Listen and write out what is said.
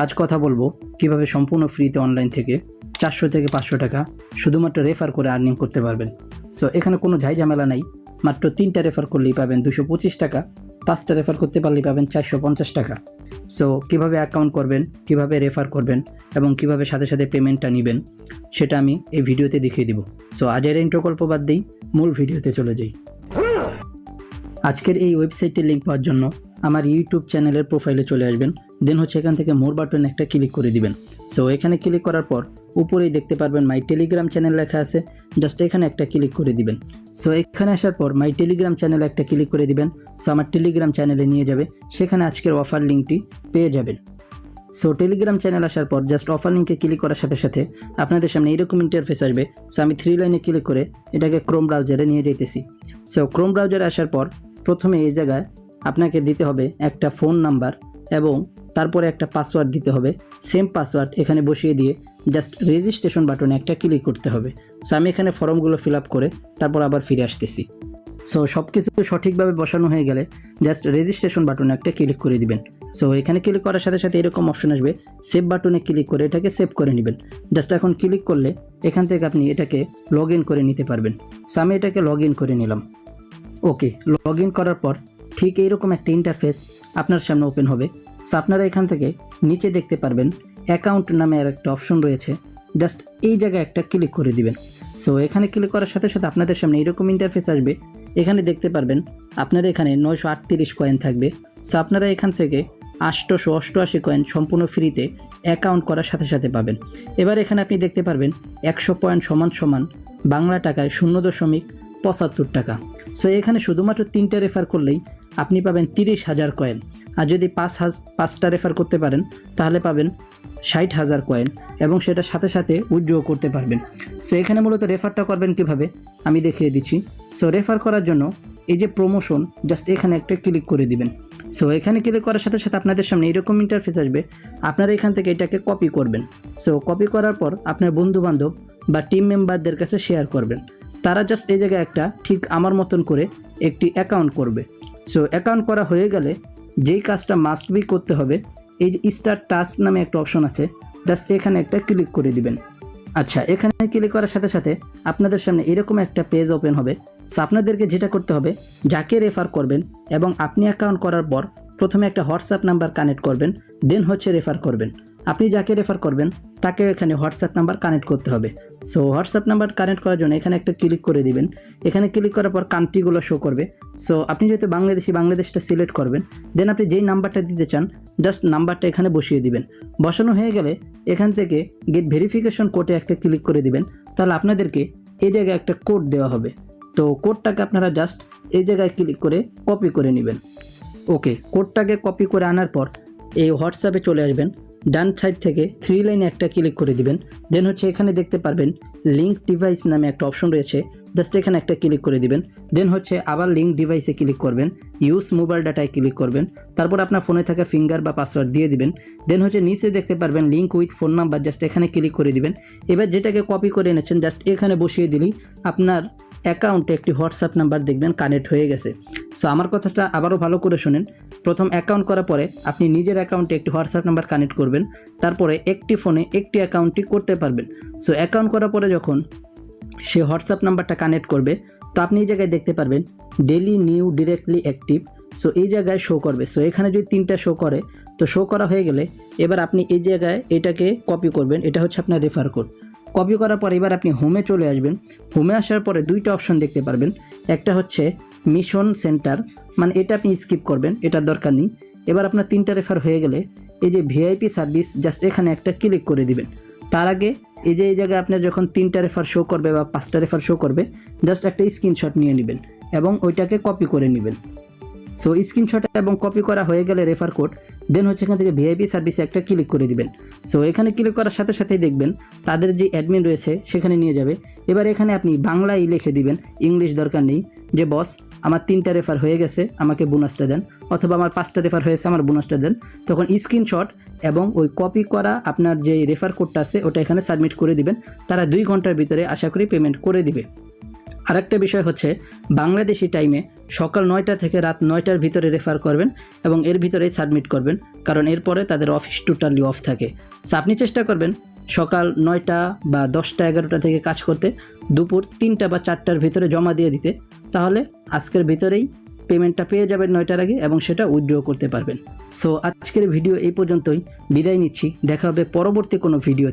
আজ কথা বলব কীভাবে সম্পূর্ণ ফ্রিতে অনলাইন থেকে চারশো থেকে পাঁচশো টাকা শুধুমাত্র রেফার করে আর্নিং করতে পারবেন। সো এখানে কোনো ঝামেলা নাই। মাত্র তিনটা রেফার করলেই পাবেন দুশো পঁচিশ টাকা, পাঁচটা রেফার করতে পারলেই পাবেন চারশো পঞ্চাশ টাকা। সো কীভাবে অ্যাকাউন্ট করবেন, কীভাবে রেফার করবেন এবং কীভাবে সাথে সাথে পেমেন্টটা নেবেন, সেটা আমি এই ভিডিওতে দেখিয়ে দিব। সো আজের ইন্ট্রো গল্প বাদ দিই, মূল ভিডিওতে চলে যাই। আজকের এই ওয়েবসাইটের লিঙ্ক পাওয়ার জন্য আমার ইউটিউব চ্যানেলের প্রোফাইলে চলে আসবেন। দেন হচ্ছে এখান থেকে মোর বাটন একটা ক্লিক করে দিবেন। সো এখানে ক্লিক করার পর উপরেই দেখতে পারবেন মাই টেলিগ্রাম চ্যানেল লেখা আছে। জাস্ট এখানে একটা ক্লিক করে দিবেন। সো এখানে আসার পর মাই টেলিগ্রাম চ্যানেলে একটা ক্লিক করে দিবেন। সো আমার টেলিগ্রাম চ্যানেলে নিয়ে যাবে। সেখানে আজকের অফার লিঙ্কটি পেয়ে যাবেন। সো টেলিগ্রাম চ্যানেল আসার পর জাস্ট অফার লিঙ্কে ক্লিক করার সাথে সাথে আপনাদের সামনে এরকম ইন্টারফেস আসবে। সো আমি থ্রি লাইনে ক্লিক করে এটাকে ক্রোম ব্রাউজারে নিয়ে যেতেছি সো ক্রোম ব্রাউজারে আসার পর প্রথমে এই জায়গায় আপনাকে দিতে হবে একটা ফোন নাম্বার এবং তারপরে একটা পাসওয়ার্ড দিতে হবে। সেম পাসওয়ার্ড এখানে বসিয়ে দিয়ে জাস্ট রেজিস্ট্রেশন বাটনে একটা ক্লিক করতে হবে। সো আমি এখানে ফর্মগুলো ফিল আপ করে তারপর আবার ফিরে আসতেছি। সো সব কিছু সঠিকভাবে বসানো হয়ে গেলে জাস্ট রেজিস্ট্রেশন বাটনে একটা ক্লিক করে দিবেন। সো এখানে ক্লিক করার সাথে সাথে এরকম অপশন আসবে। সেভ বাটনে ক্লিক করে এটাকে সেভ করে নেবেন। জাস্ট এখন ক্লিক করলে এখান থেকে আপনি এটাকে লগ করে নিতে পারবেন। সো আমি এটাকে লগ করে নিলাম। ওকে, লগ করার পর ঠিক এইরকম একটা ইন্টারফেস আপনার সামনে ওপেন হবে। সো আপনারা এখান থেকে নিচে দেখতে পারবেন অ্যাকাউন্ট নামে আর একটা অপশন রয়েছে। জাস্ট এই জায়গায় একটা ক্লিক করে দিবেন। সো এখানে ক্লিক করার সাথে সাথে আপনাদের সামনে এরকম ইন্টারফেস আসবে। এখানে দেখতে পারবেন আপনার এখানে নয়শো আটত্রিশ কয়েন থাকবে। সো আপনারা এখান থেকে আটশোশো অষ্টআশি কয়েন সম্পূর্ণ ফ্রিতে অ্যাকাউন্ট করার সাথে সাথে পাবেন। এবার এখানে আপনি দেখতে পারবেন একশো পয়েন্ট সমান সমান বাংলা টাকায় শূন্য দশমিক পঁচাত্তর টাকা। সো এখানে শুধুমাত্র তিনটে রেফার করলেই আপনি পাবেন তিরিশ হাজার কয়েন আর যদি পাঁচ হাজ পাঁচটা রেফার করতে পারেন, তাহলে পাবেন ষাট হাজার কয়েন এবং সেটার সাথে সাথে উইথড্র করতে পারবেন। সো এখানে মূলত রেফারটা করবেন কীভাবে? আমি দেখিয়ে দিচ্ছি। সো রেফার করার জন্য এই যে প্রমোশন জাস্ট এখানে একটা ক্লিক করে দিবেন। সো এখানে ক্লিক করার সাথে সাথে আপনাদের সামনে এরকম ইন্টারফেস আসবে। আপনারা এখান থেকে এটাকে কপি করবেন। সো কপি করার পর আপনার বন্ধু বান্ধব বা টিম মেম্বারদের কাছে শেয়ার করবেন। তারা জাস্ট এই জায়গায় একটা ঠিক আমার মতন করে একটি অ্যাকাউন্ট করবে। সো অ্যাকাউন্ট করা হয়ে গেলে যেই কাজটা মাস্ট বি করতে হবে, এই যে স্টার টাস্ক নামে একটা অপশন আছে জাস্ট এখানে একটা ক্লিক করে দিবেন। আচ্ছা এখানে ক্লিক করার সাথে সাথে আপনাদের সামনে এরকম একটা পেজ ওপেন হবে। সো আপনাদেরকে যেটা করতে হবে, যাকে রেফার করবেন এবং আপনি অ্যাকাউন্ট করার পর প্রথমে একটা হোয়াটসঅ্যাপ নাম্বার কানেক্ট করবেন, দেন হচ্ছে রেফার করবেন। আপনি যাকে রেফার করবেন, তাকে এখানে হোয়াটসঅ্যাপ নাম্বার কানেক্ট করতে হবে। সো, হোয়াটসঅ্যাপ নাম্বার কানেক্ট করার জন্য এখানে একটা ক্লিক করে দিবেন। এখানে ক্লিক করার পর কান্ট্রিগুলো শো করবে। সো, আপনি যেহেতু বাংলাদেশি, বাংলাদেশটা সিলেক্ট করবেন, দেন আপনি যেই নাম্বারটা দিতে চান জাস্ট নাম্বারটা এখানে বসিয়ে দিবেন। বসানো হয়ে গেলে এখান থেকে গেট ভেরিফিকেশন কোডে একটা ক্লিক করে দিবেন। তাহলে আপনাদেরকে এই জায়গায় একটা কোড দেওয়া হবে। তো কোডটাকে আপনারা জাস্ট এই জায়গায় ক্লিক করে কপি করে নেবেন। ওকে, কোডটাকে কপি করে আনার পর এই হোয়াটসঅ্যাপে চলে আসবেন। ডান সাইড থেকে থ্রি লাইনে একটা ক্লিক করে দিবেন। দেন হচ্ছে এখানে দেখতে পারবেন লিঙ্ক ডিভাইস নামে একটা অপশন রয়েছে। জাস্ট এখানে একটা ক্লিক করে দিবেন। দেন হচ্ছে আবার লিঙ্ক ডিভাইসে ক্লিক করবেন। ইউজ মোবাইল ডাটায় ক্লিক করবেন। তারপর আপনার ফোনে থাকা ফিঙ্গার বা পাসওয়ার্ড দিয়ে দিবেন। দেন হচ্ছে নিচে দেখতে পারবেন link with phone number just এখানে ক্লিক করে দিবেন। এবার যেটাকে কপি করে এনেছেন জাস্ট এখানে বসিয়ে দিলেই আপনার অ্যাকাউন্টে একটি হোয়াটসঅ্যাপ নাম্বার দেখবেন, কানেক্ট হয়ে গেছে। সো আমার কথাটা আবারও ভালো করে শোনেন। প্রথম অ্যাকাউন্ট করার পরে আপনি নিজের অ্যাকাউন্টে একটি হোয়াটসঅ্যাপ নাম্বার কানেক্ট করবেন। তারপরে একটি ফোনে একটি অ্যাকাউন্টটি করতে পারবেন। সো অ্যাকাউন্ট করার পরে যখন সে হোয়াটসঅ্যাপ নাম্বারটা কানেক্ট করবে, তো আপনি এই জায়গায় দেখতে পারবেন daily new directly active so এই জায়গায় শো করবে। সো এখানে যদি তিনটা শো করে, তো শো করা হয়ে গেলে এবার আপনি এই জায়গায় এটাকে কপি করবেন। এটা হচ্ছে আপনার রেফার কোড কপি করার পর এবার আপনি হোমে চলে আসবেন। হোমে আসার পরে দুইটা অপশন দেখতে পারবেন। একটা হচ্ছে মিশন সেন্টার মানে এটা আপনি স্কিপ করবেন এটার দরকার নেই। এবার আপনার তিনটা রেফার হয়ে গেলে এই যে ভিআইপি সার্ভিস জাস্ট এখানে একটা ক্লিক করে দিবেন। তার আগে এই যে এই জায়গায় আপনার যখন তিনটা রেফার শো করবে বা পাঁচটা রেফার শো করবে জাস্ট একটা স্ক্রিনশট নিয়ে নেবেন এবং ওইটাকে কপি করে নেবেন। সো স্ক্রিনশট এবং কপি করা হয়ে গেলে রেফার কোড দেন হচ্ছে এখান থেকে ভিআইপি সার্ভিসে একটা ক্লিক করে দিবেন। সো এখানে ক্লিক করার সাথে সাথেই দেখবেন তাদের যে অ্যাডমিন রয়েছে সেখানে নিয়ে যাবে। এবার এখানে আপনি বাংলায় লিখে দিবেন ইংলিশ দরকার নেই, যে বস আমার তিনটা রেফার হয়ে গেছে, আমাকে বোনাসটা দেন, অথবা আমার পাঁচটা রেফার হয়েছে, আমার বোনাসটা দেন। তখন স্ক্রিনশট এবং ওই কপি করা আপনার যে রেফার কোডটা আছে, ওটা এখানে সাবমিট করে দিবেন। তারা দুই ঘণ্টার ভিতরে আশা করি পেমেন্ট করে দিবে। আরেকটা বিষয় হচ্ছে, বাংলাদেশি টাইমে সকাল নয়টা থেকে রাত নয়টার ভিতরে রেফার করবেন এবং এর ভিতরেই সাবমিট করবেন, কারণ এরপরে তাদের অফিস টোটালি অফ থাকে। সো আপনি চেষ্টা করবেন সকাল নয়টা বা দশটা, এগারোটা থেকে কাজ করতে, দুপুর তিনটা বা চারটার ভিতরে জমা দিয়ে দিতে, তাহলে আজকের ভিতরেই পেমেন্টটা পেয়ে যাবেন নয়টার আগে এবং সেটা উইথড্র করতে পারবেন। সো আজকের ভিডিও এই পর্যন্তই, বিদায় নিচ্ছি, দেখা হবে পরবর্তী কোনো ভিডিওতে